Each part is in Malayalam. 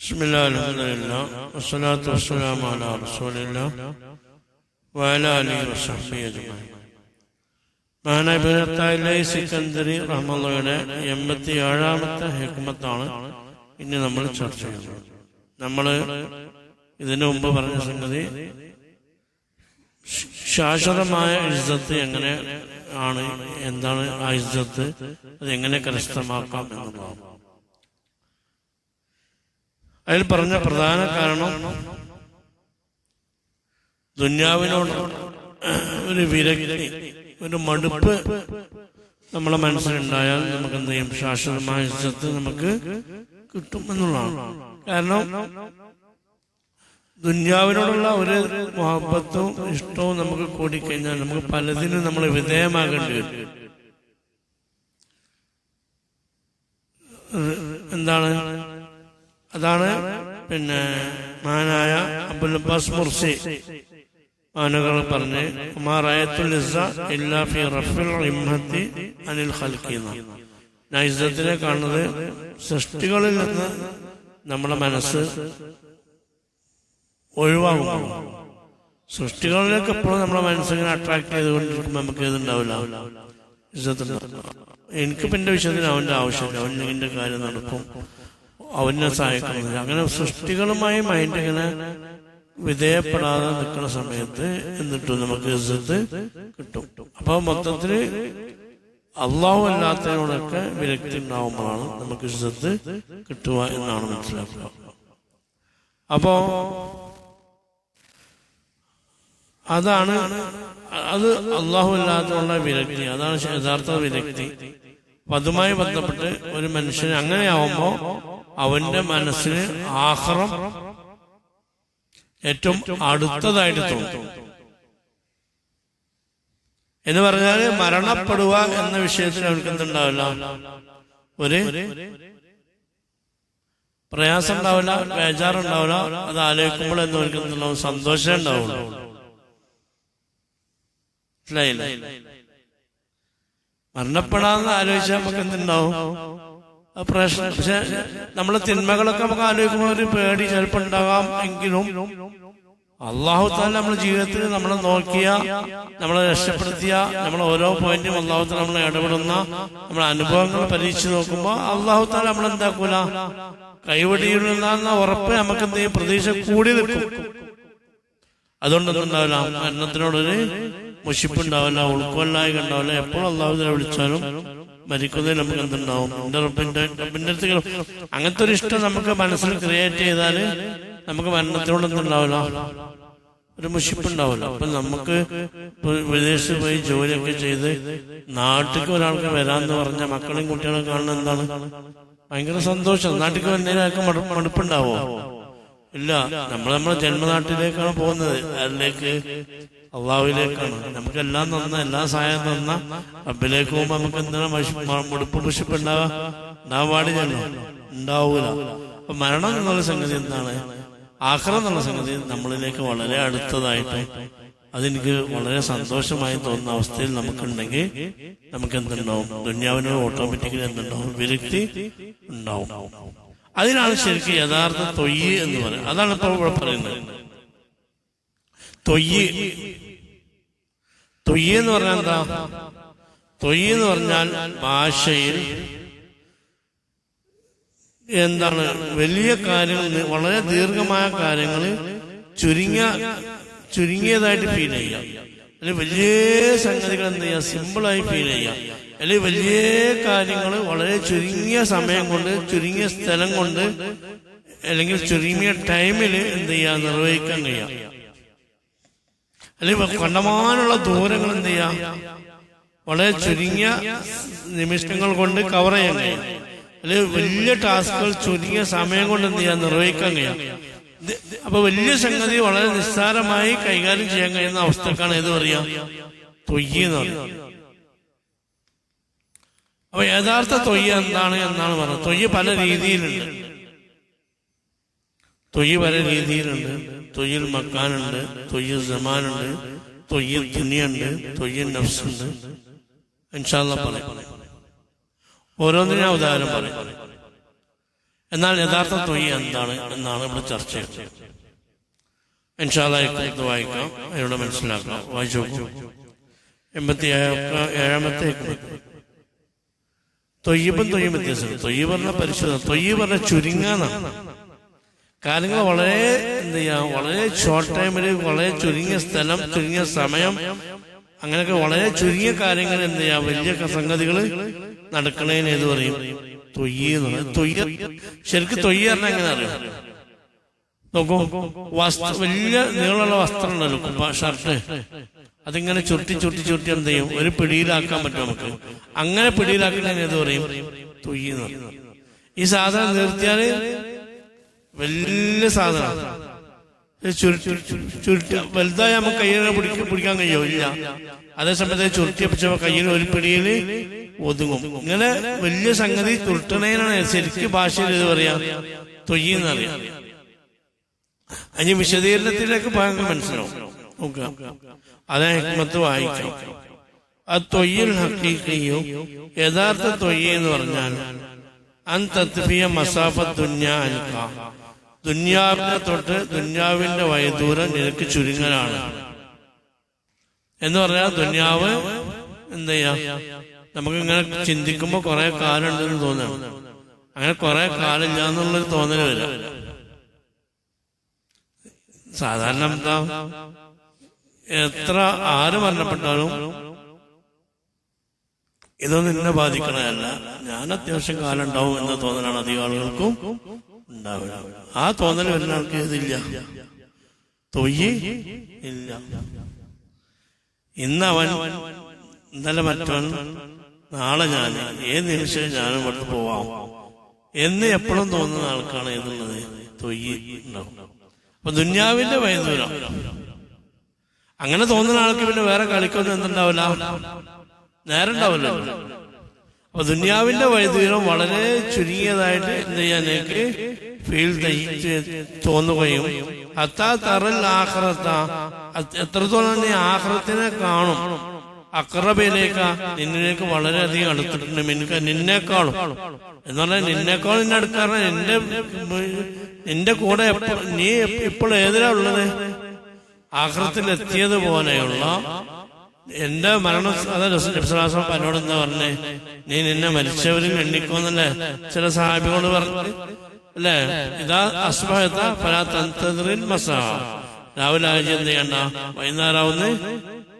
بسم الله الحمد لله والصلاة والسلام على رسول الله وعلى آله وصحبه أجمعين മഹാനബിനത്തായിലെ സിക്കന്ദരി റഹ്മുള്ളയുടെ എൺപത്തി ഏഴാമത്തെ ഹിക്മത്താണ് ഇനി നമ്മൾ ചർച്ച ചെയ്യുന്നത് നമ്മൾ ഇതിനു മുമ്പ് പറഞ്ഞ സംഗതി ശാശ്വതമായ ഇജ്ജത്ത് എങ്ങനെ ആണ് എന്താണ് ആ ഇജ്ജത്ത് അത് എങ്ങനെ കരസ്ഥമാക്കാം എന്നുള്ളതാണ് അതിൽ പറഞ്ഞ പ്രധാന കാരണം ദുന്യാവിനോട് ഒരു വിരക്തി ഒരു മടുപ്പ് നമ്മളെ മനസ്സിലുണ്ടായാൽ നമുക്ക് എന്ത് ചെയ്യും? ശാശ്വതമായ സ്വത്ത് നമുക്ക് കിട്ടും എന്നുള്ളതാണ്. കാരണം ദുന്യാവിനോടുള്ള ഒരു മഹബത്തും ഇഷ്ടവും നമുക്ക് കൂടിക്കഴിഞ്ഞാൽ നമുക്ക് പലതിനും നമ്മൾ വിധേയമാകേണ്ടി വരും. എന്താണ്? അതാണ് പിന്നെ മഹാനായ അബുൽ അബ്ബാസ് മുർസി. മാനുകൾ പറഞ്ഞ് അനിൽ കാണുന്നത് സൃഷ്ടികളിൽ നിന്ന് നമ്മുടെ മനസ്സ് ഒഴിവാകും സൃഷ്ടികളിലേക്ക് എപ്പോഴും നമ്മുടെ മനസ്സിനെ അട്രാക്ട് ചെയ്തുകൊണ്ടിരിക്കുമ്പോൾ നമുക്ക് ഇതുണ്ടാവില്ല. ഇസ്സത്തുണ്ടാവില്ല എനിക്ക് പിന്നെ വിഷയത്തിന് അവന്റെ ആവശ്യമില്ല. അവൻ നിന്റെ കാര്യം നടക്കും. അവനെ സഹായിക്കുന്നത്. അങ്ങനെ സൃഷ്ടികളുമായി മൈൻഡ് ഇങ്ങനെ വിധേയപ്പെടാതെ നിൽക്കുന്ന സമയത്ത് എന്നിട്ട് നമുക്ക് ഇസ്സത്ത് കിട്ടും. അപ്പൊ മൊത്തത്തിൽ അള്ളാഹു അല്ലാത്തതിനോടൊക്കെ വിരക്തി ഉണ്ടാവുമ്പോഴാണ് നമുക്ക് ഇസ്സത്ത് കിട്ടുക എന്നാണ് മനസ്സിലാക്കുക. അപ്പോ അതാണ് അത് അള്ളാഹു അല്ലാത്തതുള്ള വിരക്തി അതാണ് യഥാർത്ഥ വിരക്തി അപ്പൊ അതുമായി ബന്ധപ്പെട്ട് ഒരു മനുഷ്യൻ അങ്ങനെയാവുമ്പോ അവന്റെ മനസ്സിന് ആഹ്റം ഏറ്റവും അടുത്തതായിട്ട് തോന്നും. എന്ന് പറഞ്ഞാൽ മരണപ്പെടുക എന്ന വിഷയത്തിൽ അവർക്ക് എന്തുണ്ടാവില്ല? ഒരു പ്രയാസം ഉണ്ടാവില്ല ബേജാറുണ്ടാവില്ല അത് ആലോചിക്കുമ്പോൾ എന്ന് അവർക്ക് എന്തുണ്ടാവും? സന്തോഷം ഉണ്ടാവുള്ളൂ. മരണപ്പെടാന്ന് ആലോചിച്ചാൽ നമുക്ക് എന്തുണ്ടാവും? പക്ഷെ നമ്മളെ തിന്മകളൊക്കെ നമുക്ക് ആലോചിക്കുമ്പോൾ ഒരു പേടി ചിലപ്പോൾ ഉണ്ടാകാം എങ്കിലും അള്ളാഹു താല നമ്മുടെ ജീവിതത്തിൽ നമ്മളെ നോക്കിയ നമ്മളെ രക്ഷപ്പെടുത്തിയ നമ്മളെ ഓരോ പോയിന്റും അള്ളാഹു താല നമ്മളെ ഇടപെടുന്ന നമ്മളെ അനുഭവങ്ങൾ പരീക്ഷിച്ച് നോക്കുമ്പോൾ അള്ളാഹു താല നമ്മളെന്താക്കൂല കൈവടിയിടുന്ന ഉറപ്പ് നമുക്ക് എന്ത് ചെയ്യും? പ്രതീക്ഷ കൂടി നിൽക്കും അതുകൊണ്ട് എന്തുണ്ടാവില്ല? മരണത്തിനോടൊരു മുഷിപ്പുണ്ടാവില്ല ഉൾക്കൊല്ലായി ഉണ്ടാവില്ല. എപ്പോഴും അള്ളാഹുദിനെ വിളിച്ചാലും മരിക്കുന്നതിൽ നമുക്ക് എന്തുണ്ടാവും? അടുത്ത് അങ്ങനത്തെ ഒരു ഇഷ്ടം നമുക്ക് മനസ്സിൽ ക്രിയേറ്റ് ചെയ്താൽ നമുക്ക് മരണത്തിനോട് എന്തുണ്ടാവില്ല? ഒരു മുഷിപ്പുണ്ടാവില്ല. അപ്പൊ നമുക്ക് വിദേശത്ത് പോയി ജോലിയൊക്കെ ചെയ്ത് നാട്ടിലേക്ക് ഒരാൾക്ക് വരാന്ന് പറഞ്ഞ മക്കളെയും കുട്ടികളും കാണുന്ന എന്താണ്? ഭയങ്കര സന്തോഷം. നാട്ടിലേക്ക് വരുന്നതിനൊക്കെ മടുപ്പുണ്ടാവോ? ഇല്ല. നമ്മൾ നമ്മുടെ ജന്മനാട്ടിലേക്കാണ് പോകുന്നത്. അതിലേക്ക് അള്ളാഹുവിലേക്കാണ്. നമുക്കെല്ലാം തന്ന എല്ലാ സഹായം തന്ന റബ്ബിലേക്ക് നമുക്ക് എന്തെങ്കിലും മുടുപ്പ് പുഷിപ്പ് ഉണ്ടാവുക ഉണ്ടാവാൻ പാടില്ലല്ലോ ഉണ്ടാവൂല. അപ്പൊ മരണം എന്നുള്ള സംഗതി എന്താണ്? ആഹ്റം എന്നുള്ള സംഗതി നമ്മളിലേക്ക് വളരെ അടുത്തതായിട്ട് അതെനിക്ക് വളരെ സന്തോഷമായി തോന്നുന്ന അവസ്ഥയിൽ നമുക്കുണ്ടെങ്കിൽ നമുക്ക് എന്തുണ്ടാവും ദുന്യാവിന് ഓട്ടോമാറ്റിക്കലി എന്തുണ്ടാവും? വിരക്തി ഉണ്ടാവും. അതിനാണ് ശരിക്കും യഥാർത്ഥ തൊയ്യ് എന്ന് പറയുന്നത്. അതാണ് ഇപ്പൊ ഇവിടെ പറയുന്നത്. തൊയ്യ്. തൊയ്യ് എന്ന് പറഞ്ഞാൽ എന്താ? തൊയ്യ് എന്ന് പറഞ്ഞാൽ ഭാഷയിൽ എന്താണ്? വലിയ കാര്യങ്ങൾ വളരെ ദീർഘമായ കാര്യങ്ങൾ ചുരുങ്ങിയ ചുരുങ്ങിയതായിട്ട് ഫീൽ ചെയ്യാം. അല്ലെങ്കിൽ വലിയ സംഗതികൾ എന്ത് ചെയ്യാം? സിമ്പിളായി ഫീൽ ചെയ്യാം. അല്ലെങ്കിൽ വലിയ കാര്യങ്ങൾ വളരെ ചുരുങ്ങിയ സമയം കൊണ്ട് ചുരുങ്ങിയ സ്ഥലം കൊണ്ട് അല്ലെങ്കിൽ ചുരുങ്ങിയ ടൈമിൽ എന്ത് ചെയ്യാം? നിർവഹിക്കാൻ കഴിയാം. അല്ലെങ്കിൽ കണ്ടമാനുള്ള ദൂരങ്ങൾ എന്ത് ചെയ്യാം? വളരെ ചുരുങ്ങിയ നിമിഷങ്ങൾ കൊണ്ട് കവർ ചെയ്യാൻ കഴിയും. അല്ലെങ്കിൽ വലിയ ടാസ്കുകൾ ചുരുങ്ങിയ സമയം കൊണ്ട് എന്ത് ചെയ്യാൻ നിർവഹിക്കാൻ കഴിയാം. അപ്പൊ വലിയ സംഗതി വളരെ നിസ്സാരമായി കൈകാര്യം ചെയ്യാൻ കഴിയുന്ന അവസ്ഥക്കാണ് ഏത് പറയാ? തൊയ്യ എന്ന് അപ്പൊ യഥാർത്ഥ തൊയ്യ എന്താണ് എന്നാണ് പറഞ്ഞത്. തൊയ്യ പല രീതിയിലുണ്ട്. തൊയ്യ പല രീതിയിലുണ്ട്. തൊയ്യിൽ മക്കാനുണ്ട് തൊയ്യിൽ ജമാനുണ്ട് തൊയ്യിൽ ദുനിയുണ്ട് തൊയ്യിൽ നഫ്സുണ്ട്. ഓരോന്നിനും അവതാരം പറയും. എന്നാൽ യഥാർത്ഥ തൊയ്യ എന്താണ് എന്നാണ് ഇവിടെ ചർച്ച ചെയ്യുന്നത്. വായിക്കാം അതിലൂടെ മനസ്സിലാക്കാം. വായിച്ചു എൺപത്തി ഏഴാ- ഏഴാമത്തെ തൊയ്യബും തൊയ്യും വ്യത്യാസം തൊയ്യ് പറഞ്ഞ പരിശോധന തൊയ്യ് പറഞ്ഞ ചുരുങ്ങാന്നാണ് കാര്യങ്ങൾ വളരെ എന്ത് ചെയ്യാം? വളരെ ഷോർട്ട് ടൈമിൽ വളരെ ചുരുങ്ങിയ സ്ഥലം ചുരുങ്ങിയ സമയം അങ്ങനെയൊക്കെ വളരെ ചുരുങ്ങിയ കാര്യങ്ങൾ എന്ത് ചെയ്യാം? വലിയ സംഗതികൾ നടക്കണേന് ഏത് പറയും? തൊയ്യെന്ന് തൊയ്യ ശരിക്കും തൊയ്യ പറഞ്ഞാൽ എങ്ങനെ അറിയാം? നോക്കൂ. വസ്ത്ര വലിയ നീളമുള്ള വസ്ത്രം ഉണ്ടല്ലോ ഷർട്ട്. അതിങ്ങനെ ചുരുട്ടി ചുരുട്ടി ചുരുട്ടി എന്ത് ചെയ്യും? ഒരു പിടിയിലാക്കാൻ പറ്റും നമുക്ക്. അങ്ങനെ പിടിയിലാക്കണേന് ഏത് പറയും? തൊയ്യെന്ന് ഈ സാധനം നിർത്തിയാൽ വലിയ സാധനം വലുതായ നമുക്ക് കയ്യിനെ പിടിക്കാൻ പിടിക്കാൻ കഴിയോ ഇല്ല അതേസമയത്ത് ചുരുട്ടിയപ്പിച്ച കയ്യിൽ ഒരു പിടിയിൽ ഒതുങ്ങും. ഇങ്ങനെ വലിയ സംഗതി ചുരുട്ടണേനാണ് ശരിക്ക് ഭാഷയിൽ ഇത് പറയാ. തൊയ്യെന്നറിയാം അതിന് വിശദീകരണത്തിലേക്ക് പോയാൽ മനസ്സിലാവും. നോക്കാം ഹിക്മത്ത് വായിക്കാം. ആ തൊയ്യൽ ഹക്കീക്കയോ യഥാർത്ഥ തൊയ്യ എന്ന് പറഞ്ഞാൽ അൻ തത്ഫിയ മസാഫ ദുന്യ അൻക ദുന്യാവിനെ തൊട്ട് ദുന്യാവിന്റെ വൈദൂരം നിനക്ക് ചുരുങ്ങലാണ്. എന്ന് പറഞ്ഞാൽ ദുന്യാവ് എന്ത് നമുക്ക് ഇങ്ങനെ ചിന്തിക്കുമ്പോ കുറെ കാലം ഉണ്ടെന്ന് തോന്നാം. അങ്ങനെ കുറെ കാലം ഇല്ല എന്നുള്ളൊരു തോന്നൽ വരാം. സാധാരണ എന്താ? എത്ര ആര് മരണപ്പെട്ടാലും ഇതൊന്നും എന്നെ ബാധിക്കണതല്ല. ഞാൻ അത്യാവശ്യം കാലം ഉണ്ടാവും എന്ന തോന്നലാണ് അധികം ആളുകൾക്കും. ഉണ്ടാവുക ആ തോന്നൽ വരുന്ന ആൾക്ക് ഇതില്ല തൊയ്യ് ഇല്ല. ഇന്ന് അവൻ ഇന്നലെ മറ്റവൻ നാളെ ഞാൻ ഏത് നിമിഷം ഞാനും ഇവിടെ പോവാം. എന്ന് എപ്പോഴും തോന്നുന്ന ആൾക്കാണ് എന്നുള്ളത് തൊയ്യ് ഉണ്ടാവും. അപ്പൊ ദുന്യാവിന്റെ വൈദൂരം അങ്ങനെ തോന്നുന്ന ആൾക്ക് പിന്നെ വേറെ കളിക്കൊന്നും എന്തുണ്ടാവില്ല? നേരം അപ്പൊ ദുന്യാവിന്റെ വൈദൂരം വളരെ ചുരുങ്ങിയതായിട്ട് എന്ത് ചെയ്യാൻ എനിക്ക് ഫീൽ തോന്നുകയും അത്താ തറൽ ആഹ്റത്ത എത്രത്തോളം നീ ആഹ്റത്തിനെ കാണും? അക്രബയിലേക്ക നിന്നിലേക്ക് വളരെയധികം അടുത്തിട്ടുണ്ട്. നിനക്ക് നിന്നേക്കാളും. എന്ന് പറഞ്ഞാൽ നിന്നേക്കാളും നിന്നെ അടുക്കാറ് നിന്റെ നിന്റെ കൂടെ നീ ഇപ്പോൾ ഏതിലാ ഉള്ളത്? ആഹ്റത്തിലെത്തിയതുപോലെയുള്ള എന്റെ മരണം അതെ വിശ്വാസം എന്നോട് എന്താ പറഞ്ഞേ നീ നിന്നെ മരിച്ചവരും എണ്ണിക്കോന്നല്ലേ ചില സാഹിബികളോട് പറഞ്ഞു. അല്ലേ? ഇതാ അസ്ബഹത തന്തദ്റിൽ മസാ. രാവിലെ ആഴ്ച എന്ത് ചെയ്യണ്ട? വൈകുന്നേരമാവുന്ന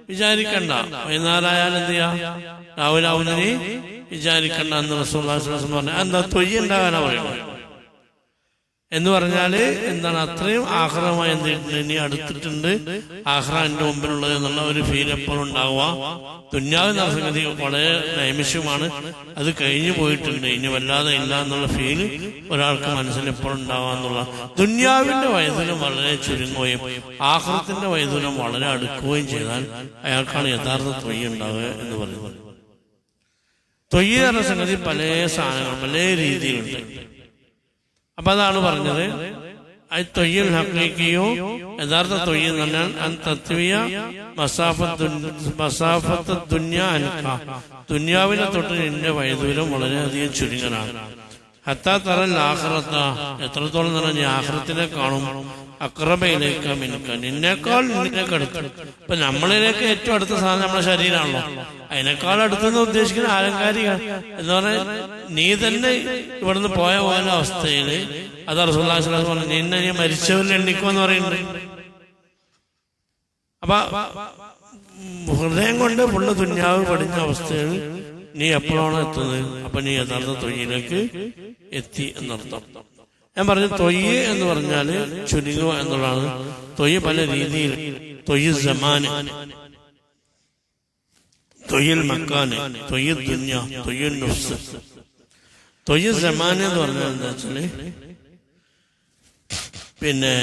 വിചാരിക്കണ്ട. വൈകുന്നേരമായാൽ എന്ത് ചെയ്യാ? രാവിലെ ആവുന്ന വിചാരിക്കണ്ട എന്ന് റസൂൽ പറഞ്ഞു. എന്താ തൊയ്യണ്ടാകാനാ പറയുന്നത്? എന്ന് പറഞ്ഞാൽ എന്താണ് അത്രയും ആഹ്റമായി എന്തിട്ടുണ്ട് ഇനി അടുത്തിട്ടുണ്ട് ആഹ്റ മുമ്പിലുള്ളത് എന്നുള്ള ഒരു ഫീൽ എപ്പോഴും ഉണ്ടാവുക. തുന്നാവ് സംഗതി വളരെ നൈമിഷ്യമാണ് അത് കഴിഞ്ഞു പോയിട്ടുണ്ട്. ഇനി വല്ലാതെ ഇല്ല എന്നുള്ള ഫീൽ ഒരാൾക്ക് മനസ്സിൽ എപ്പോഴും ഉണ്ടാവുക എന്നുള്ള. ദുന്യാവിന്റെ വൈദ്യുലം വളരെ ചുരുങ്ങുകയും ആഹ്റത്തിന്റെ വൈദ്യുലം വളരെ അടുക്കുകയും ചെയ്താൽ അയാൾക്കാണ് യഥാർത്ഥ തൊയ്യ ഉണ്ടാവുക എന്ന് പറയുന്നത്. തൊയ്യ എന്ന സംഗതി പല സാധനങ്ങൾ പല രീതിയിലുണ്ട്. അപ്പൊ അതാണ് പറഞ്ഞത്. തൊയ്യൽ ഹക്കീക്കിയോ യഥാർത്ഥ തൊയ്യൽ എന്ന് അൻ തത്വീയ മസാഫത്ത് ദുന്യ അൻക. ദുന്യാവിനെ തൊട്ട് നിന്റെ വൈദൂരം വളരെയധികം ചുരുങ്ങലാണ്. ഹത്താ തറൽ ആഹ്റത്ത എത്രത്തോളം പറഞ്ഞാൽ ആഹ്റത്തിനെ കാണും. അക്രമയിലേക്ക് നിന്നേക്കാൾ നിന്നേക്ക് ഇപ്പൊ നമ്മളിലേക്ക് ഏറ്റവും അടുത്ത സാധനം നമ്മുടെ ശരീരമാണല്ലോ. അതിനേക്കാൾ അടുത്തെന്ന് ഉദ്ദേശിക്കുന്ന ആലങ്കാരിക എന്ന് പറഞ്ഞാൽ നീ തന്നെ ഇവിടുന്ന് പോയ പോലെ അവസ്ഥയിൽ അത് റസൂല്ലാസ് പറഞ്ഞു നിന്നെ നീ മരിച്ചവരിൽ എണ്ണിക്കുമെന്ന് പറയുന്നുണ്ട്. അപ്പൊ ഹൃദയം കൊണ്ട് പുള്ള തുന്നാവ് പടിഞ്ഞ അവസ്ഥയിൽ നീ എപ്പോഴാണ് എത്തുന്നത്? അപ്പൊ നീ യഥാർത്ഥ തൊഴിലേക്ക് എത്തി എന്നർത്ഥം. ഞാൻ പറഞ്ഞു തൊയ്യ് എന്ന് പറഞ്ഞാൽ ചുരുങ്ങുക എന്നുള്ളതാണ്. തൊയ്യ് പല രീതിയിൽ തൊയ്യ് സമാന. തൊയ്യൽ മക്കാന് തൊയ്യൽ ദുന്യ തൊയ്യൽ നുസ് തൊയ്യൽ സമാന എന്ന് പറഞ്ഞാൽ എന്താ വെച്ചാൽ പിന്നെ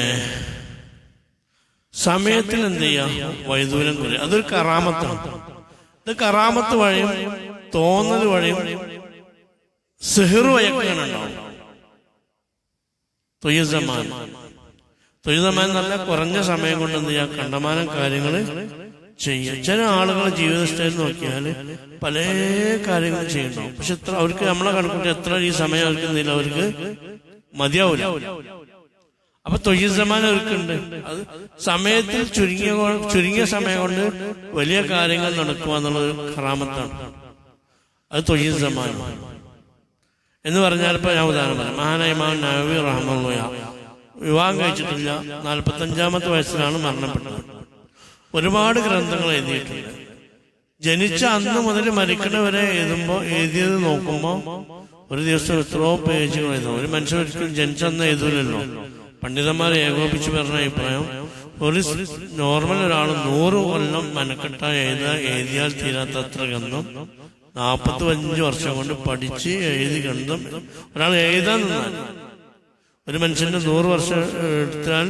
സമയത്തിൽ എന്ത് ചെയ്യാം? വൈദൂരം കുറയും അതൊരു കറാമത്താണ്. ഇത് കറാമത്ത് വഴിയും തോന്നൽ വഴിയും സിഹിർ വയക്കാനുണ്ടാവും തൊയ്യസമാൻ തൊയ്യസമാൻ നല്ല കുറഞ്ഞ സമയം കൊണ്ട് എന്ത് ചെയ്യാം കണ്ടമാനം കാര്യങ്ങൾ ചെയ്യാം. ചില ആളുകളുടെ ജീവിത സ്റ്റൈൽ നോക്കിയാൽ പല കാര്യങ്ങളും ചെയ്യണ്ടാവും. പക്ഷെ എത്ര അവർക്ക് നമ്മളെ കണക്കൂട്ടി എത്ര ഈ സമയം അവർക്ക് എന്തില്ല അവർക്ക് മതിയാവില്ല അപ്പൊ തൊഴിൽ സമാനം അവർക്കുണ്ട്. അത് സമയത്തിൽ ചുരുങ്ങിയ ചുരുങ്ങിയ സമയം കൊണ്ട് വലിയ കാര്യങ്ങൾ നടക്കുക എന്നുള്ളത് ഹറാമത്താണ് അത് തൊഴിൽ സമാനം എന്ന് പറഞ്ഞാൽ ഇപ്പൊ ഞാൻ ഉദാഹരണം പറയാം. മഹാനായ ഇമാം നവവി റഹ്മുള്ള വിവാഹം കഴിച്ചിട്ടില്ല. നാൽപ്പത്തഞ്ചാമത്തെ വയസ്സിലാണ് മരണപ്പെട്ടത്. ഒരുപാട് ഗ്രന്ഥങ്ങൾ എഴുതിയിട്ടുണ്ട്. ജനിച്ച അന്ന് മുതൽ മരിക്കണവരെ എഴുതുമ്പോൾ എഴുതിയത് നോക്കുമ്പോൾ ഒരു ദിവസം എത്രയോ പേജുകൾ എഴുതും ഒരു മനുഷ്യൻ ഒരിക്കലും ജനിച്ചന്ന് എഴുതൂലല്ലോ. പണ്ഡിതന്മാർ ഏകോപിച്ച് പറഞ്ഞ അഭിപ്രായം ഒരു നോർമൽ ഒരാൾ നൂറ് കൊല്ലം മനക്കെട്ട എഴുതാ എഴുതിയാൽ തീരാത്തത്ര ഗന്ധം നാൽപ്പത്തി അഞ്ച് വർഷം കൊണ്ട് പഠിച്ച് എഴുതി കണ്ടും ഒരാൾ എഴുതാൻ ഒരു മനുഷ്യന്റെ നൂറ് വർഷം എടുത്താൽ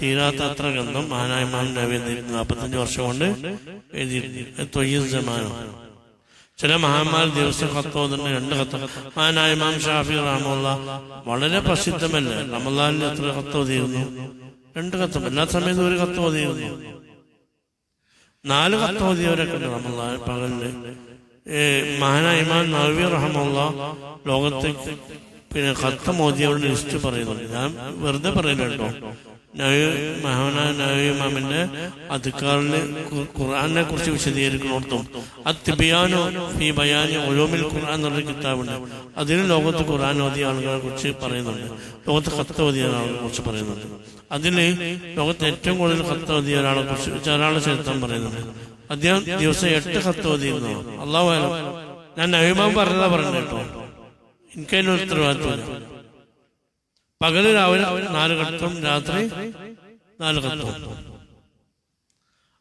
തീരാത്ത അത്ര ഗന്ധം മഹാനായ ഇമാം നബി നാൽപ്പത്തഞ്ച് വർഷം കൊണ്ട് എഴുതി തൊയ്യ ജമാനം. ചില മഹാന്മാർ ദിവസം കത്തോതുണ്ട് രണ്ട് കത്ത് മഹാനായ ഇമാം ഷാഫി റാമുള്ള വളരെ പ്രസിദ്ധമല്ല. റമലാലിൽ എത്ര കത്തോ തീരുന്നു രണ്ട് കത്തും എല്ലാ സമയത്തും ഒരു കത്തോ തീരുന്നു നാല് കത്തോ ഓതിയവരൊക്കെ ഉണ്ട് റമലാൻ പകലിൽ. മഹാനായ ഇമാം നബി റഹമുള്ള ലോകത്തെ പിന്നെ കത്ത് മോദിയോട് ലിസ്റ്റ് പറയുന്നുണ്ട്. ഞാൻ വെറുതെ പറയുന്നുണ്ടോ നവി മഹാനായ നവി ഇമാമിന്റെ അധികാറിൽ ഖുർആാനെ കുറിച്ച് വിശദീകരിക്കണോർത്തും അത്തിബിയാനോ ഫി ബയാനി ഒഴോമിൽ ഖുർആൻ എന്നൊരു കിതാബുണ്ട്. അതിന് ലോകത്ത് ഖുർആൻ ഓതിയ ആളുകളെ കുറിച്ച് പറയുന്നുണ്ട്. ലോകത്ത് കത്ത് ഓതിയ ആളുകളെ കുറിച്ച് പറയുന്നുണ്ട്. അതിന് ലോകത്ത് ഏറ്റവും കൂടുതൽ കത്ത് ഓതിയ ഒരാളെ കുറിച്ച് ഒരാളെ ചരിത്രം പറയുന്നുണ്ട്. അദ്ദേഹം ദിവസം എട്ട് ഓതിയിരുന്നു. അള്ളാഹു ഞാൻ നവിമാൻ പറഞ്ഞതാ പറഞ്ഞു കേട്ടോ. എനിക്കതിന് ഉത്തരവാദിത്വമില്ല. പകൽ രാവിലെ നാല് ഘട്ടം രാത്രി നാല് ഘട്ടം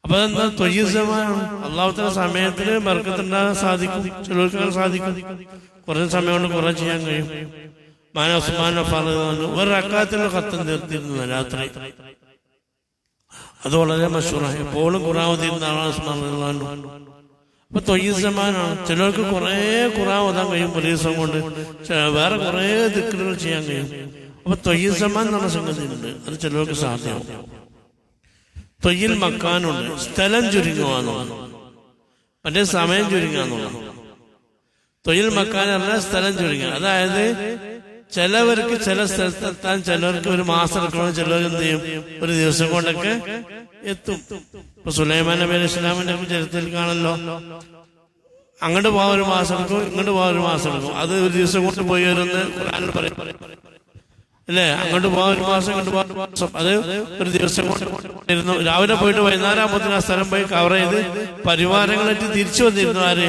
അപ്പൊ അതെന്താ? തൊയ്യസമാണ് അള്ളാഹുത്തിന്റെ സമയത്തിന് മറക്കത്തുണ്ടാകാൻ സാധിക്കും. ചിലർക്ക് സാധിക്കും. കുറച്ച് സമയം കൊണ്ട് കുറെ ചെയ്യാൻ കഴിയും. മാന ഉസ്മാൻ അഫാദ് ഒരു അക്കാലത്തിലുള്ള കത്തം തീർത്തിരുന്നു രാത്രി. അത് വളരെ മഷൂറാണ്. എപ്പോഴും കുറാവതി റളിയല്ലാഹു അൻഹു. അപ്പൊ തൊയ്യസമാനാണ് ചിലർക്ക് കുറെ കുറാവതാൻ കഴിയും ഒരു ദിവസം കൊണ്ട്. വേറെ കുറെ ദിക്കുകൾ ചെയ്യാൻ കഴിയും. അപ്പൊ തൊയ്യസമാൻ എന്നുള്ള സംഗതി ഉണ്ട്. അത് ചിലർക്ക് സാധ്യമാവും തൊയ്യിൽ മക്കാനുണ്ട്. സ്ഥലം ചുരുങ്ങുക എന്നുള്ളത് മറ്റേ സമയം ചുരുങ്ങുക എന്നുള്ളത് തൊഴിൽ മക്കാനല്ല സ്ഥലം ചുരുങ്ങുക. അതായത് ചിലവർക്ക് ചില സ്ഥലത്തെത്താൻ ചിലർക്ക് ഒരു മാസം എടുക്കണം ചിലവർ എന്ത് ചെയ്യും? ഒരു ദിവസം കൊണ്ടൊക്കെ എത്തും. ഇപ്പൊ സുലൈമാൻ നബി അലൈഹി ഇസ്ലാമിന്റെ ചരിത്രത്തിൽ കാണല്ലോ അങ്ങോട്ട് പോകാൻ ഒരു മാസം എടുക്കും ഇങ്ങോട്ട് പോകാൻ ഒരു മാസം എടുക്കും. അത് ഒരു ദിവസം കൊണ്ട് പോയി വരുന്ന ഖുർആനിൽ പറയും. അല്ലേ? അങ്ങോട്ട് പോകാൻ ഒരു മാസം ഇങ്ങോട്ട് പോകാൻ മാസം. അത് ഒരു ദിവസം കൊണ്ട് ഇരുന്നു. രാവിലെ പോയിട്ട് വൈകുന്നേരം ആകുമ്പോഴത്തേന് ആ സ്ഥലം പോയി കവർ ചെയ്ത് പരിവാരങ്ങളായിട്ട് തിരിച്ചു വന്നിരുന്നു ആര്?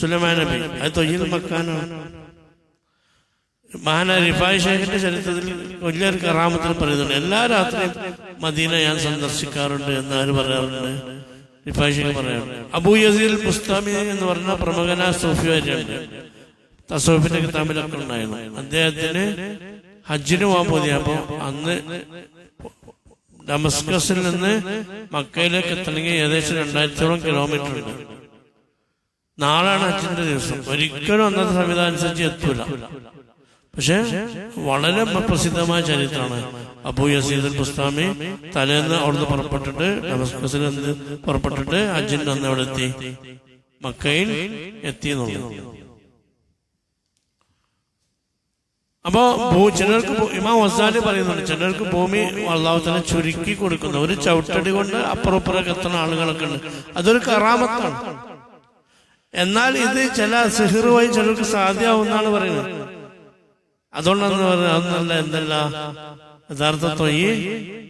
സുലൈമാൻ നബി. അത് തൊയ്യിൽ മക്കാനാണ്. മഹാന റിഫായ് ഷേഖിന്റെ ചരിത്രത്തിൽ വലിയൊരു കറാമത്തിൽ പറയുന്നുണ്ട്. എല്ലാ രാത്രിയും മദീന ഞാൻ സന്ദർശിക്കാറുണ്ട് എന്ന് ആര് പറയാറുണ്ട്? റിഫായ് ഷേഖ് പറയാറുണ്ട് അബൂ യസീൽ മുസ്താമി എന്ന് പറഞ്ഞ പ്രമുഖന സൂഫിയായിട്ടുണ്ട് തസോഫിന്റെ കിതാബിലൊക്കെ ഉണ്ടായിരുന്നു. അദ്ദേഹത്തിന് ഹജ്ജിന് പോകാൻ പോതിയപ്പോ അന്ന് ഡമസ്കസിൽ നിന്ന് മക്കയിലേക്ക് എത്തണമെങ്കിൽ ഏകദേശം രണ്ടായിരത്തോളം കിലോമീറ്റർ ഉണ്ട്. നാളാണ് ഹജ്ജിന്റെ ദിവസം. ഒരിക്കലും അന്നത്തെ സംവിധാനം അനുസരിച്ച് എത്തൂല. പക്ഷെ വളരെ പ്രസിദ്ധമായ ചരിത്രമാണ് അബൂ യസീദ് പുസ്താമി തലേന്ന് അവിടുന്ന് പുറപ്പെട്ടിട്ട് ഡമസ്കസിൽ പുറപ്പെട്ടിട്ട് അജിൻ അന്ന് അവിടെ എത്തി. മക്കയിൽ എത്തി എന്നുള്ളത് അപ്പോ ഭൂ- ചിലർക്ക് ഇമാ വസാലി പറയുന്നുണ്ട് ചിലർക്ക് ഭൂമി അള്ളാഹുത്തന്നെ ചുരുക്കി കൊടുക്കുന്ന. ഒരു ചവിട്ടടി കൊണ്ട് അപ്പുറപ്പുറം എത്തുന്ന ആളുകളൊക്കെ ഉണ്ട്. അതൊരു കറാമത്താണ്. എന്നാൽ ഇത് ചില സിഹിറുമായി ചിലർക്ക് സാധ്യമാവുന്നാണ് പറയുന്നത്. അതുകൊണ്ടാണ് പറഞ്ഞാൽ അതൊന്നല്ല എന്തല്ല യഥാർത്ഥ തൊയ്യ്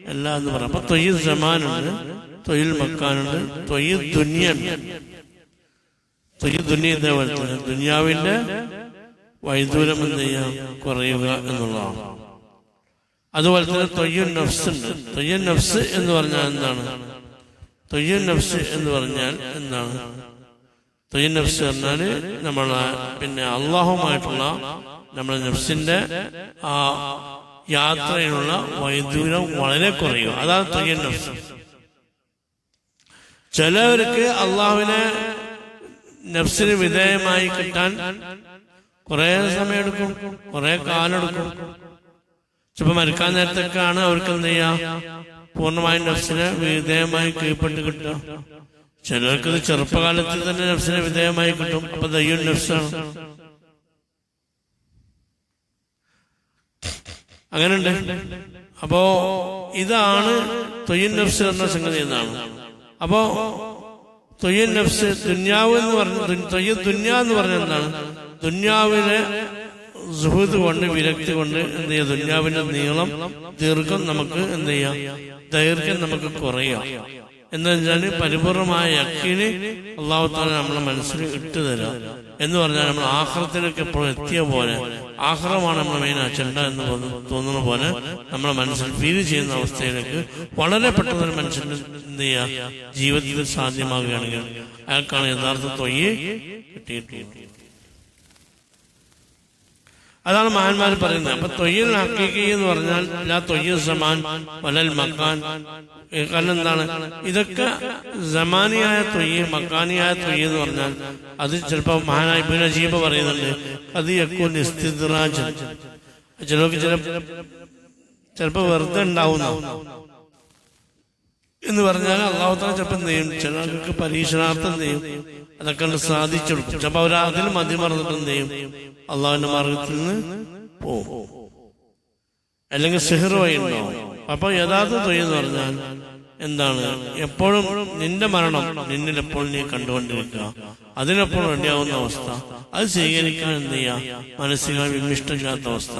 അല്ല എന്ന് പറയാം. അപ്പൊ തൊയ്യ് ജമാനുണ്ട് തൊയിൽ മക്കാനുണ്ട് തൊയ്യ് ദുനിയുണ്ട് തൊയ്യ് ദുന്യ. ഇതേപോലെ തന്നെ. ദുനിയാവിന്റെ വൈദൂരം എന്ത് ചെയ്യാം? കുറയുക എന്നുള്ളതാണ്. അതുപോലെ തന്നെ തൊയ്യൻ നഫ്സ് ഉണ്ട്. തൊയ്യൻ നഫ്സ് എന്ന് പറഞ്ഞാൽ എന്താണ്? തൊയ്യൻ നഫ്സ് എന്ന് പറഞ്ഞാൽ എന്താണ്? തൊയ്യൻ നഫ്സ് പറഞ്ഞാൽ നമ്മളെ പിന്നെ അള്ളാഹുമായിട്ടുള്ള നമ്മുടെ നഫ്സിന്റെ ആ യാത്രയിലുള്ള വൈദൂരം വളരെ കുറയും. അതാണ് തയ്യൻ നഫ്സ്. ചിലവർക്ക് അള്ളാഹുവിനെ നഫ്സിന് വിധേയമായി കിട്ടാൻ കുറെ സമയമെടുക്കും കുറെ കാലെടുക്കും ചിലപ്പോ മരിക്കാൻ നേരത്തേക്കാണ് അവർക്ക് എന്ത് ചെയ്യാ? പൂർണമായും നഫ്സിനെ വിധേയമായി കീഴ്പ്പെട്ട് കിട്ടുക. ചിലർക്ക് ചെറുപ്പകാലത്തിൽ തന്നെ നഫ്സിനെ വിധേയമായി കിട്ടും. അപ്പൊ ദയ്യം നഫ്സാണ്. അങ്ങനെയുണ്ട്. അപ്പോ ഇതാണ് തൊയ്യൻ നഫ്സ് എന്ന സംഗതി എന്നാണ്. അപ്പോ തൊയ്യൻ നഫ്സ് ദുന്യാവ് എന്ന് പറഞ്ഞ തൊയ്യ ദുന്യ എന്ന് പറഞ്ഞ എന്താണ്? ദുന്യാവിനെ സുഹൃത്ത് കൊണ്ട് വിരക്തി കൊണ്ട് എന്ത് ചെയ്യാം? ദുന്യാവിന്റെ നീളം ദീർഘം നമുക്ക് എന്ത് ചെയ്യാം? ദൈർഘ്യം നമുക്ക് കുറയാം. എന്ന് വെച്ചാൽ പരിപൂർണമായ യക്കീന് അള്ളാഹുത്താല നമ്മളെ മനസ്സിൽ ഇട്ട് തരാം. എന്ന് പറഞ്ഞാൽ നമ്മൾ ആഹ്റത്തിലേക്ക് എപ്പോഴും എത്തിയ പോലെ ആഹ്റമാണ് നമ്മുടെ മെയിൻ അജണ്ട എന്ന് തോന്നുന്ന പോലെ നമ്മളെ മനസ്സിൽ ഫീൽ ചെയ്യുന്ന അവസ്ഥയിലേക്ക് വളരെ പെട്ടെന്ന് ഒരു മനുഷ്യന് എന്ത് ചെയ്യുക ജീവിതത്തിൽ സാധ്യമാകുകയാണെങ്കിൽ അയാൾക്കാണ് യഥാർത്ഥ തൊയ്യ് കിട്ടിയിട്ടുള്ളത്. അതാണ് മഹാന്മാർ പറയുന്നത്. അപ്പൊ തൊയ്യൽ ഹക്കീക്കി എന്ന് പറഞ്ഞാൽ ലാ തൊയ്യൽ സമാൻ വലൽ മക്കാൻ കാരണം എന്താണ്? ഇതൊക്കെ സമാനിയായ തൊയ്യ് മക്കാനിയായ തൊയ്യ് എന്ന് പറഞ്ഞാൽ അത് ചിലപ്പോ മഹാനായ അജീബ് പറയുന്നുണ്ട്. അത് യക്കൂൻ ഇസ്തിദ്രാജ് ചിലർക്ക് ചില ചിലപ്പോ വെറുതെ ഉണ്ടാവുന്ന എന്ന് പറഞ്ഞാൽ അള്ളാഹുത്തല ചിലപ്പോൾ എന്ത് ചെയ്യും? ചിലർക്ക് പരീക്ഷണാർത്ഥം എന്ത് ചെയ്യും? അതൊക്കെ കണ്ട് ചിലപ്പോ അവർ അതിൽ മതി മറന്നിട്ട് എന്ത് അള്ളാഹുവിന്റെ മാർഗത്തിൽ നിന്ന് പോവും. അല്ലെങ്കിൽ സിഹറുമായി ഉണ്ടാവും. അപ്പൊ യഥാർത്ഥ തൊഴിൽ എന്ന് പറഞ്ഞാൽ എന്താണ്? എപ്പോഴും നിന്റെ മരണം നിന്നിൽ എപ്പോഴും നീ കണ്ടുകൊണ്ടിരിക്കുക. അതിനെപ്പോഴും വേണ്ടിയാവുന്ന അവസ്ഥ. അത് സ്വീകരിക്കാൻ എന്ത് ചെയ്യുക? മനസ്സിലായി വിമിഷ്ടമില്ലാത്ത അവസ്ഥ.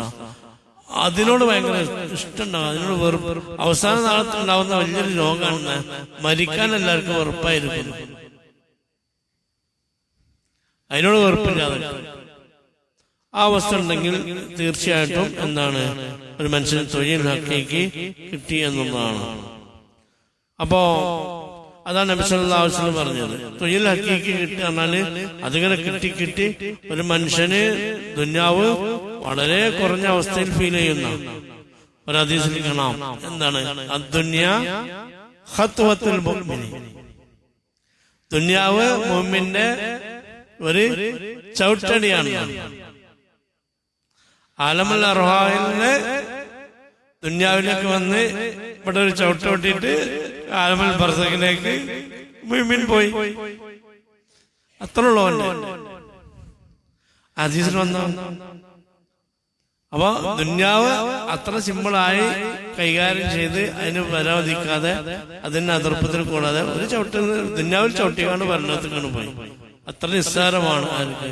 അതിനോട് ഭയങ്കര ഇഷ്ടമുണ്ടാവും. അതിനോട് വെറുപ്പ്. അവസാന നാളത്ത് ഉണ്ടാവുന്ന വലിയൊരു രോഗമാണ്. മരിക്കാൻ എല്ലാവർക്കും വെറുപ്പായിരിക്കുന്നു അതിനോട് വെറുപ്പില്ലാതെ ആ അവസ്ഥ ഉണ്ടെങ്കിൽ തീർച്ചയായിട്ടും എന്താണ്? ഒരു മനുഷ്യന് തൊഴിൽ ഹക്കേക്ക് കിട്ടി എന്നുള്ളതാണ്. അപ്പോ അതാണ് വസല്ലം പറഞ്ഞത്. തൊഴിൽ ഹക്കീക്ക് കിട്ടി പറഞ്ഞാൽ അതിങ്ങനെ കിട്ടി കിട്ടി ഒരു മനുഷ്യന് ദുന്യാവ് വളരെ കുറഞ്ഞ അവസ്ഥയിൽ ഫീൽ ചെയ്യുന്ന ഒരു ഹദീസിൽ കാണാം. എന്താണ്? ദുന്യാവ് മുഅ്മിന്റെ ഒരു ചവിട്ടടിയാണ് ആലമൽ അർഹായിലെ ദുന്യാവിലേക്ക് വന്ന് ഇവിടെ ഒരു ചവിട്ട് കൊട്ടിയിട്ട് ആലമൽ ബർസക്കിലേക്ക് മുമ്പിൻ പോയി. അത്ര ഉള്ളവന്റെ അജീസിൽ വന്ന? അപ്പൊ ദുന്യാവ് അത്ര സിമ്പിളായി കൈകാര്യം ചെയ്ത് അതിന് പരാവധിക്കാതെ അതിന് അതിർപ്പത്തിൽ കൂടാതെ ഒരു ചവിട്ട് ദുന്യാവിൽ ചവിട്ടിക്കാണ്ട് ഭരണത്തിക്കാണ് പോയി. അത്ര നിസ്സാരമാണ് ആർക്ക്?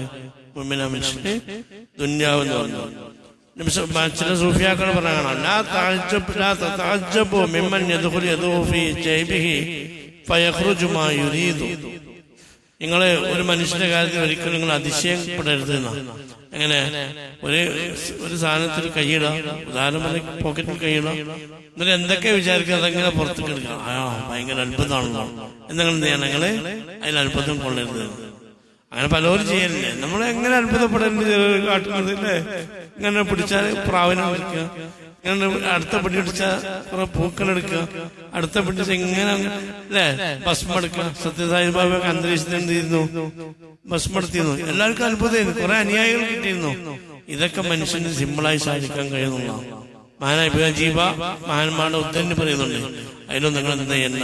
മനുഷ്യന് ദുന്യാവ് എന്ന് പറഞ്ഞു ചില സൂഫിയാക്കൾ പറയണം മാ നിങ്ങൾ ഒരു മനുഷ്യന്റെ കാര്യത്തിൽ ഒരിക്കലും നിങ്ങൾ അതിശയപ്പെടരുത് അങ്ങനെ ഒരു ഒരു സാധനത്തിൽ കൈയിടാം ഉദാഹരണം പോക്കറ്റിൽ കൈയിടാം എന്നിട്ട് എന്തൊക്കെ വിചാരിക്കുക? അതെങ്ങനെ പുറത്തേക്ക് എടുക്കാം ആ ഭയങ്കര അത്ഭുതമാണല്ലോ. എന്നങ്ങൾ എന്ത് ചെയ്യണം അതിൽ അത്ഭുതം കൊള്ളരുത്. അങ്ങനെ പലരും ചെയ്യലില്ലേ? നമ്മൾ എങ്ങനെ അത്ഭുതപ്പെടരുത് ചിലര് കാട്ടുന്നത് അല്ലേ ഇങ്ങനെ പിടിച്ചാൽ പ്രാവിനെ വിളിക്കുക. അടുത്ത പിടി അടിച്ച കുറെ പൂക്കളെടുക്കുക അടുത്ത പിടിച്ച എങ്ങനെ അല്ലെ അല്ലേ? ഭസ്മം എടുക്കുക. സത്യസായി ബാബയൊക്കെ അന്തരീക്ഷത്തിൽ എന്ത് ചെയ്യുന്നു? ഭസ്മം എടുത്തിരുന്നു. എല്ലാവർക്കും അത്ഭുതമായിരുന്നു. കുറെ അനുയായികൾ കിട്ടിയിരുന്നു. ഇതൊക്കെ മനുഷ്യന് സിമ്പിളായി സാധിക്കാൻ കഴിയുന്നതാണ് മഹാനായ ജീവ മഹാന്മാരുടെ ഉദ്ധരണി പറയുന്നുണ്ട്. അതിലും നിങ്ങൾ എന്ത് ചെയ്യണ്ട?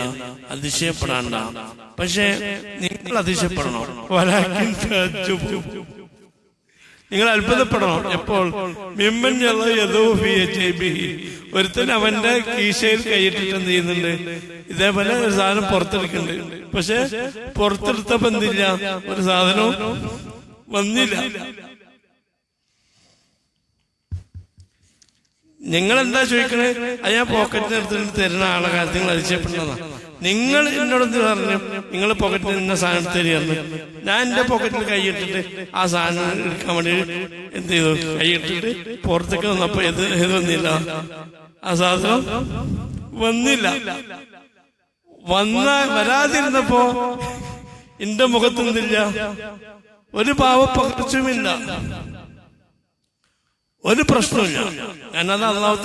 അതിശയപ്പെടാണ്ട. പക്ഷേ നിങ്ങൾ അതിശയപ്പെടണം. നിങ്ങൾ അത്ഭുതപ്പെടണം. എപ്പോൾ? മിമ്മൻ ഒരുത്തൻ അവന്റെ കീശയിൽ കൈയിട്ടിട്ട് എന്ത് ചെയ്യുന്നുണ്ട്? ഇതേപോലെ ഒരു സാധനം പുറത്തെടുക്കുന്നുണ്ട്. പക്ഷെ പുറത്തെടുത്തപ്പോ എന്തില്ല ഒരു സാധനവും വന്നില്ല. നിങ്ങൾ എന്താ ചോദിക്കണേ? അത് ഞാൻ എടുത്തിട്ട് തരുന്ന ആളെ കാര്യത്തിൽ നിങ്ങൾ അതിശയപ്പെടുന്നതാ. നിങ്ങൾ എന്നോട് പറഞ്ഞു? നിങ്ങൾ പോക്കറ്റിൽ നിന്ന സാധനം തരികയെന്ന് ഞാൻ എന്റെ പോക്കറ്റിൽ കൈയിട്ടിട്ട് ആ സാധനം എടുക്കാൻ വേണ്ടി എന്ത് ചെയ്തു? കൈയിട്ടിട്ട് പുറത്തേക്ക് വന്നപ്പോ ഇത് ഇത് വന്നില്ല. ആ സാധനം വന്നില്ല. വന്ന വരാതിരുന്നപ്പോ എന്റെ മുഖത്തൊന്നില്ല ഒരു പാവപ്പകർച്ചുമില്ല ഒരു പ്രശ്നമില്ല ഞാനത് അള്ളാഹു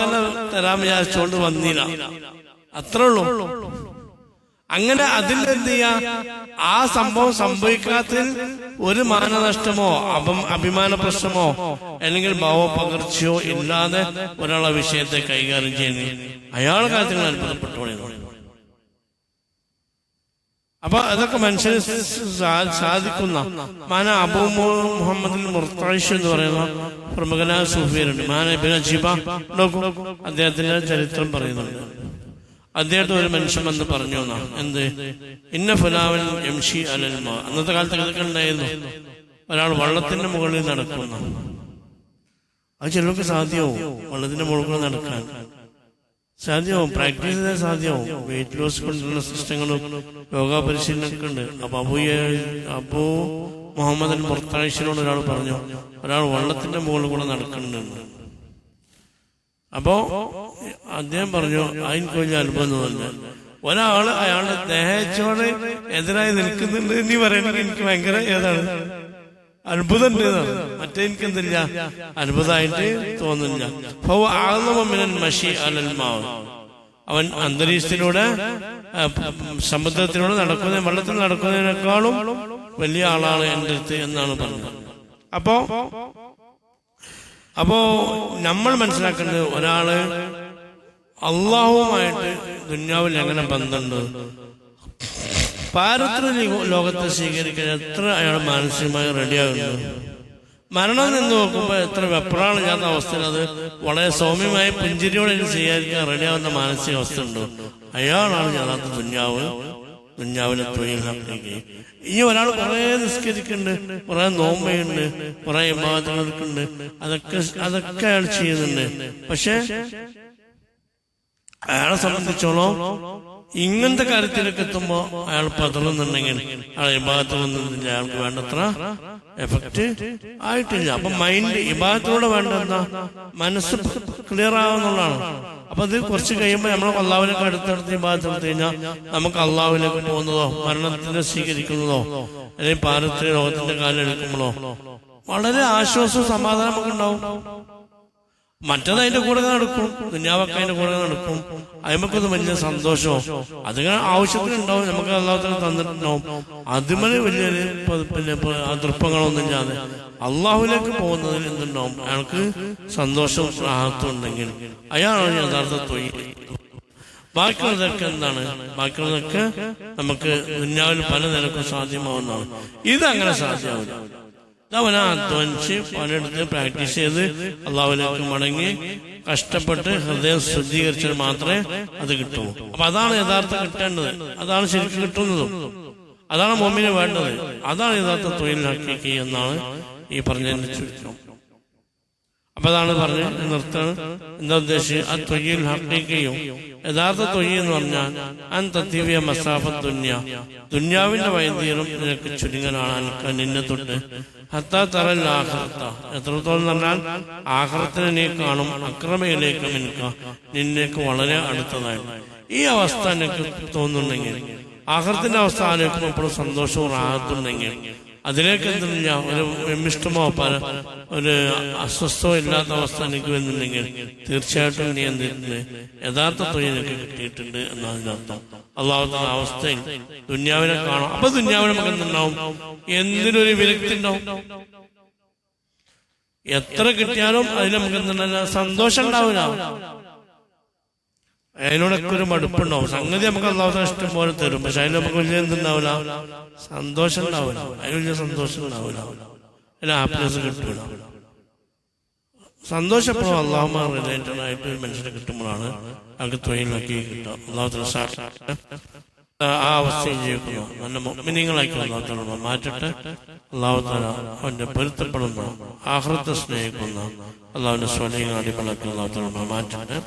തരാൻ വിചാരിച്ചുകൊണ്ട് വന്നില്ല. അത്രേ ഉള്ളൂ. അങ്ങനെ അതിൽ എന്ത് ചെയ്യാ? ആ സംഭവം സംഭവിക്കാത്തതിൽ ഒരു മാനനഷ്ടമോ അപ്പം അഭിമാന പ്രശ്നമോ അല്ലെങ്കിൽ ഭാവപകർച്ചയോ ഇല്ലാതെ ഒരാളെ വിഷയത്തെ കൈകാര്യം ചെയ്യുന്നു. അയാൾ കാര്യത്തിൽ അത്ഭുതപ്പെട്ടു അപ്പൊ അതൊക്കെ മനുഷ്യന് സാധിക്കുന്ന മാന അബു മുഹമ്മദ് മുർത്താഷ് എന്ന് പറയുന്ന പ്രമുഖനായ സൂഫിയനുണ്ട് മാന ഇബിൻ അജീബ. അദ്ദേഹത്തിന്റെ ചരിത്രം പറയുന്നുണ്ട്. അദ്ദേഹത്തെ ഒരു മനുഷ്യൻ വന്ന് പറഞ്ഞു എന്നാണ് എന്ത്? ഇന്ന ഫുലാവൻ എം ഷി അലൽമ അന്നത്തെ കാലത്ത് അതൊക്കെ ഉണ്ടായിരുന്നു. ഒരാൾ വള്ളത്തിന്റെ മുകളിൽ നടക്കുന്നു അത് ചിലർക്ക് സാധ്യമാവും വള്ളത്തിന്റെ മുകളിൽ നടക്കാൻ. സാധ്യമാവും പ്രാക്ടീസ് ചെയ്താൽ സാധ്യമാവും. വെയിറ്റ് ലോസ് കൊണ്ടുള്ള സിസ്റ്റങ്ങളും യോഗ പരിശീലനമൊക്കെ ഉണ്ട്. അപ്പൊ അബൂ അബൂ മുഹമ്മദ് പുറത്താഴ്ചയിലോട് ഒരാൾ പറഞ്ഞു ഒരാൾ വള്ളത്തിന്റെ മുകളിൽ കൂടെ നടക്കുന്നുണ്ട്. അപ്പോ അദ്ദേഹം പറഞ്ഞു അതിന് വലിയ പറഞ്ഞു. ഒരാൾ അയാളുടെ ദേഹച്ചോട് എതിരായി നിൽക്കുന്നുണ്ട് എന്ന് പറയണെങ്കിൽ എനിക്ക് ഭയങ്കര ഏതാണ് അത്ഭുതം മറ്റേ എനിക്ക് എന്തില്ല? അത്ഭുതമായിട്ട് തോന്നുന്നില്ല. അവൻ അന്തരീക്ഷത്തിലൂടെ സമുദ്രത്തിലൂടെ നടക്കുന്ന വെള്ളത്തിൽ നടക്കുന്നതിനേക്കാളും വലിയ ആളാണ് എന്റെ അടുത്ത് എന്നാണ് പറഞ്ഞത്. അപ്പോ അപ്പോ നമ്മൾ മനസ്സിലാക്കേണ്ടത് ഒരാൾ അള്ളാഹുവുമായിട്ട് ദുന്യാവിൽ എങ്ങനെ ബന്ധമുണ്ട്? പാരത്രിക ലോകത്തെ സ്വീകരിക്കാൻ എത്ര അയാൾ മാനസികമായി റെഡിയാകുന്നു മരണം നിന്ന് നോക്കുമ്പോൾ എത്ര വെപ്രാളില്ലാത്ത അവസ്ഥയിൽ അത് വളരെ സൗമ്യമായ പുഞ്ചിരിയോടെ സ്വീകരിക്കാൻ റെഡിയാവുന്ന മാനസികാവസ്ഥ ഉണ്ട്. അയാളാണ് യഥാർത്ഥ ദുന്യാവ്. ദുന്യാവിനെ തൊഴിലാക്കുകയും ഈ ഒരാൾ കുറെ നിസ്കരിക്കുന്നുണ്ട് കുറെ നോമ്പയുണ്ട് കുറെ ഇമാദങ്ങളുണ്ട് അതൊക്കെ അതൊക്കെ അയാൾ ചെയ്യുന്നുണ്ട്. പക്ഷെ അയാളെ സംബന്ധിച്ചോളം ഇങ്ങനത്തെ കാര്യത്തിലൊക്കെ എത്തുമ്പോ അയാൾ പതറുന്നുണ്ടെങ്കിൽ അയാൾ ഇബാദത്തൊന്നും അയാൾക്ക് വേണ്ടത്ര എഫക്റ്റ് ആയിട്ടില്ല. അപ്പൊ മൈൻഡ് ഇബാത്തിലൂടെ വേണ്ട എന്താ മനസ്സ് ക്ലിയർ ആവുന്നുള്ളതാണ്. അപ്പൊ അത് കുറച്ച് കഴിയുമ്പോൾ നമ്മൾ അള്ളാഹുവിനൊക്കെ അടുത്തടുത്ത് ഇബാദത്ത് എടുത്തു കഴിഞ്ഞാൽ നമുക്ക് അള്ളാഹുവിനെ പോകുന്നതോ മരണത്തിനെ സ്വീകരിക്കുന്നതോ അല്ലെങ്കിൽ പാരത്രിക ലോകത്തിന്റെ കാലം എടുക്കുമ്പോഴോ? വളരെ ആശ്വാസവും സമാധാനം നമുക്ക് ഉണ്ടാവും. മറ്റത് അതിന്റെ കൂടെ നടക്കും. ദുന്യാവൊക്കെ അതിന്റെ കൂടെ നടക്കും. അതിമക്കൊന്നും വലിയ സന്തോഷമോ അതിങ്ങനെ ആവശ്യത്തിനുണ്ടാവും. നമുക്ക് അള്ളാഹത്തിന് തന്നിട്ടുണ്ടാവും. അതിമന് വലിയൊരു പിന്നെ അതൃപ്പങ്ങളൊന്നും ഇല്ലാതെ അള്ളാഹുലേക്ക് പോകുന്നതിൽ എന്തുണ്ടാവും? അയാൾക്ക് സന്തോഷവും റാഹത്തും ഉണ്ടെങ്കിൽ അയാളാണ് യഥാർത്ഥ തൊഴിൽ ബാക്കിയുള്ളതൊക്കെ എന്താണ്? ബാക്കിയുള്ളതൊക്കെ നമുക്ക് ദുന്യാവിൽ പല നിലക്കും സാധ്യമാവുന്നതാണ്. ഇതങ്ങനെ സാധ്യമാവില്ല. അധ്വാനിച്ച് പലയിടത്ത് പ്രാക്ടീസ് ചെയ്ത് അള്ളാഹുലേക്ക് മടങ്ങി കഷ്ടപ്പെട്ട് ഹൃദയം ശുദ്ധീകരിച്ചാൽ മാത്രമേ അത് കിട്ടൂ. അപ്പൊ അതാണ് യഥാർത്ഥം കിട്ടേണ്ടത്. അതാണ് ശരിക്കും കിട്ടുന്നതും. അതാണ് മോമിന് വേണ്ടത്. അതാണ് യഥാർത്ഥ തൊഴിലാക്കി എന്നാണ് ഈ പറഞ്ഞതിന്റെ ചുരുക്കം. അപ്പൊ അതാണ് പറഞ്ഞ് നിർത്തണം എന്താ ഉദ്ദേശിച്ച് ആ തൊയ്യിൽ ഹക്കിക്കുകയും യഥാർത്ഥ തൊയ്യ എന്ന് പറഞ്ഞാൽ അൻ തത്തീവിയ മസാഫ ദുന്യ. ദുന്യാവിന്റെ വൈദ്യരും നിനക്ക് ചുരുങ്ങനാണ്. നിന്നെ തൊട്ട് എത്രത്തോളം പറഞ്ഞാൽ ആഹ്റത്തിനെ നീ കാണും അക്രമയിലേക്ക് നിനക്ക് നിന്നേക്ക് വളരെ അടുത്തതായി. ഈ അവസ്ഥ എനിക്ക് തോന്നുന്നുണ്ടെങ്കിൽ ആഹ്റത്തിന്റെ അവസ്ഥ ആലോചിക്കുമ്പോൾ എപ്പോഴും സന്തോഷവും ആകത്തുണ്ടെങ്കിൽ അതിലേക്ക് എന്തില്ല ഒരു വിമിഷ്ടമോ പല ഒരു അസ്വസ്ഥമോ ഇല്ലാത്ത അവസ്ഥ എനിക്ക് വരുന്നുണ്ടെങ്കിൽ തീർച്ചയായിട്ടും നീ എന്തിട്ടുണ്ട് യഥാർത്ഥ തൊഴിൽ എനിക്ക് കിട്ടിയിട്ടുണ്ട് എന്നതിന്റെ അള്ളാഹുത്ത അവസ്ഥയിൽ ദുന്യാവിനെ കാണാം. അപ്പൊ ദുന്യാവിനെ നമുക്ക് എന്തുണ്ടാവും എന്തിനൊരു വിരക്തി ഉണ്ടാവും എത്ര കിട്ടിയാലും അതിനെ നമുക്ക് എന്തുണ്ടല്ല സന്തോഷം ഉണ്ടാവില്ല. അതിനോടൊക്കെ ഒരു മടുപ്പുണ്ടാവും. സംഗതി നമുക്ക് അള്ളാഹുത്ത ഇഷ്ടം പോലെ തരും. പക്ഷെ അതിൽ നമുക്ക് വലിയ എന്തുണ്ടാവില്ല സന്തോഷം ഉണ്ടാവില്ല. അതിന് വലിയ സന്തോഷം ഉണ്ടാവില്ല. അതിന് ഹാപ്പിനെസ് കിട്ടൂല. സന്തോഷം എപ്പോഴും അള്ളാഹുമാർ റിലേറ്റഡ് ആയിട്ട് മനുഷ്യനെ കിട്ടുമ്പോഴാണ് അയാൾക്ക് തൊഴിലാക്കി കിട്ടുക. അള്ളാഹുത്തിന് ആ അവസ്ഥയിൽ ജീവിക്കുന്നു. നല്ല മിനിങ്ങളാക്കി അള്ളാഹുത്തല മാറ്റിട്ട്. അള്ളാഹുത്തല അവന്റെ പൊരുത്തപ്പെടുന്ന ആഹൃത സ്നേഹിക്കുന്ന അള്ളാഹുവിന്റെ സ്വലയും അടിപ്പളക്കി അള്ളാഹുത്തല മാറ്റിട്ട്.